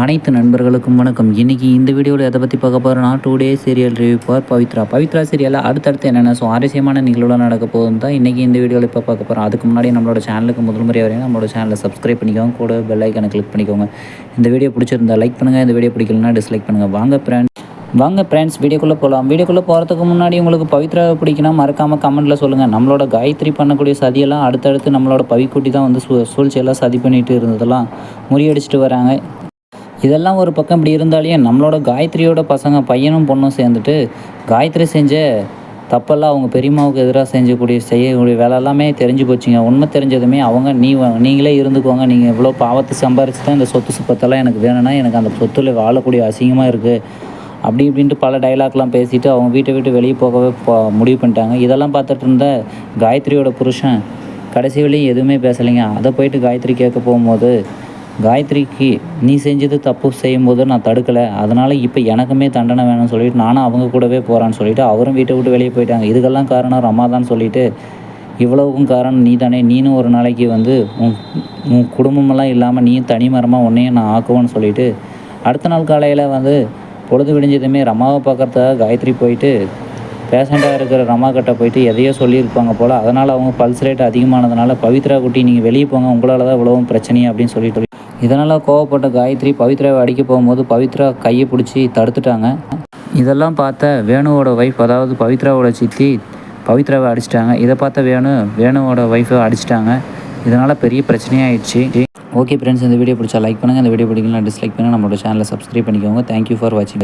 அனைத்து நண்பர்களுக்கும் வணக்கம். இன்றைக்கி இந்த வீடியோவில் எதை பற்றி பார்க்க போகிறோம்னா today serial review for Pavithra Pavithra சீரியலில் அடுத்தடுத்து என்னென்ன சுவாரஸ்யமான நிகழ்வுலாம் நடக்க போகுதுன்னு தான் இன்றைக்கி இந்த வீடியோவில் இப்போ பார்க்க போகிறோம் அதுக்கு முன்னாடி நம்மளோட சேனலுக்கு முதல் முறை வரையும் நம்மளோட சேனலை சப்ஸ்கிரைப் பண்ணிக்கோங்க. கூட பெல் ஐக்கனை கிளிக் பண்ணிக்கோங்க. இந்த வீடியோ பிடிச்சிருந்தா லைக் பண்ணுங்கள் இந்த வீடியோ பிடிக்கலனா டிஸ்லைக் பண்ணுங்கள் வாங்க ஃப்ரெண்ட்ஸ் வாங்க ஃப்ரெண்ட்ஸ் வீடியோக்குள்ளே போகலாம் வீடியோக்குள்ளே போகிறதுக்கு முன்னாடி உங்களுக்கு பவித்ராவை பிடிக்குன்னா மறக்காமல் கமெண்ட்டில் சொல்லுங்கள் நம்மளோட காயத்ரி பண்ணக்கூடிய சதியெல்லாம் அடுத்தடுத்து நம்மளோட பவிக்குட்டி தான் வந்து சூ சூழ்ச்சியெல்லாம் சதி பண்ணிட்டு இருந்ததெல்லாம் முறியடிச்சிட்டு வராங்க. இதெல்லாம் ஒரு பக்கம் இப்படி இருந்தாலே நம்மளோட காயத்ரியோட பசங்க பையனும் பொண்ணும் சேர்ந்துட்டு காயத்ரி செஞ்ச தப்பெல்லாம் அவங்க பெரியம்மாவுக்கு எதிராக செஞ்சக்கூடிய செய்யக்கூடிய வேலை எல்லாமே தெரிஞ்சு போச்சுங்க. உண்மை தெரிஞ்சதுமே அவங்க நீ வ- நீங்களே இருந்துக்கோங்க. நீங்கள் இவ்வளோ பாவத்தை சம்பாரிச்சு தான் இந்த சொத்து சுப்பத்தெல்லாம் எனக்கு வேணும்னா எனக்கு அந்த சொத்துல வாழக்கூடிய அசிங்கமாக இருக்குது அப்படி இப்படின்ட்டு பல டைலாக்லாம் பேசிட்டு அவங்க வீட்டை விட்டு வெளியே போகவே போ- முடிவு பண்ணிட்டாங்க. இதெல்லாம் பார்த்துட்டு இருந்த காயத்ரியோட புருஷன் கடைசி வரையும் எதுவுமே பேசலைங்க. அதை போயிட்டு காயத்ரி கேட்க போகும்போது காயத்ரிக்கு நீ செஞ்சது தப்பு செய்யும்போது நான் தடுக்கலை. அதனால் இப்போ எனக்குமே தண்டனை வேணும்னு சொல்லிட்டு நானும் அவங்க கூடவே போகிறான்னு சொல்லிட்டு அவரும் வீட்டை விட்டு வெளியே போயிட்டாங்க. இதுக்கெல்லாம் காரணம் ரமாதான் சொல்லிட்டு இவ்வளவுக்கும் காரணம் நீ தானே நீனும் ஒரு நாளைக்கு வந்து உன் உன் குடும்பமெல்லாம் இல்லாமல் நீயும் தனிமரமாக உன்னையும் நான் ஆக்குவேன்னு சொல்லிட்டு அடுத்த நாள் காலையில் வந்து பொழுது விடிஞ்சதுமே ரமாவை பார்க்கறதுக்காக காயத்ரி போயிட்டு பேஷண்ட்டாக இருக்கிற ரமா கிட்ட போயிட்டு எதையோ சொல்லியிருப்பாங்க போல். அதனால் அவங்க பல்ஸ் ரேட் அதிகமானதுனால பவித்ரா குட்டி நீங்கள் வெளியே போங்க. உங்களால் தான் இவ்வளவும் பிரச்சனையே அப்படின்னு சொல்லிட்டு இதனால் கோவப்பட்ட காயத்ரி பவித்ராவை அடிக்க போகும்போது பவித்ரா கையை பிடிச்சி தடுத்துட்டாங்க. இதெல்லாம் பார்த்த வேணுவோட ஒய்ஃப் அதாவது பவித்ராவோட சித்தி பவித்ராவை அடிச்சிட்டாங்க. இதை பார்த்த வேணு வேணுவோட ஒய்ஃபை அடிச்சிட்டாங்க. இதனால் பெரிய பிரச்சனையாயிடுச்சு. ஓகே ஃப்ரெண்ட்ஸ் இந்த வீடியோ பிடிச்சா லைக் பண்ணுங்கள் இந்த வீடியோ பிடிக்கலாம் டிஸ்லைக் பண்ணுங்கள் நம்மளோட சேனலை சப்ஸ்கிரைப் பண்ணிக்கோங்க. தேங்க்யூ ஃபார் வாட்சிங்